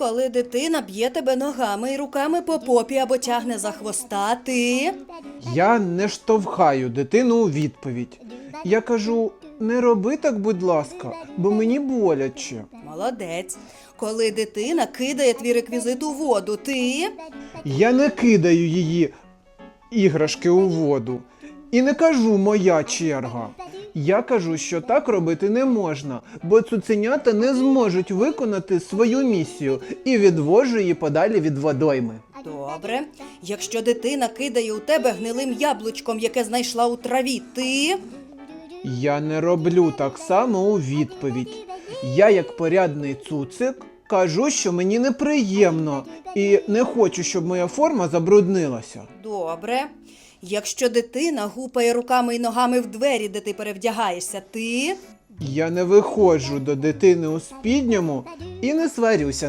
Коли дитина б'є тебе ногами і руками по попі або тягне за хвоста, ти. Я не штовхаю дитину у відповідь. Я кажу: не роби так, будь ласка, бо мені боляче. Молодець. Коли дитина кидає твій реквізит у воду, ти. Я не кидаю її іграшки у воду. І не кажу моя черга. Я кажу, що так робити не можна, бо цуценята не зможуть виконати свою місію і відвожу її подалі від водойми. Добре. Якщо дитина кидає у тебе гнилим яблучком, яке знайшла у траві, ти. Я не роблю так само у відповідь. Я, як порядний цуцик, кажу, що мені неприємно і не хочу, щоб моя форма забруднилася. Добре. Якщо дитина гупає руками і ногами в двері, де ти перевдягаєшся, ти. Я не виходжу до дитини у спідньому і не сварюся на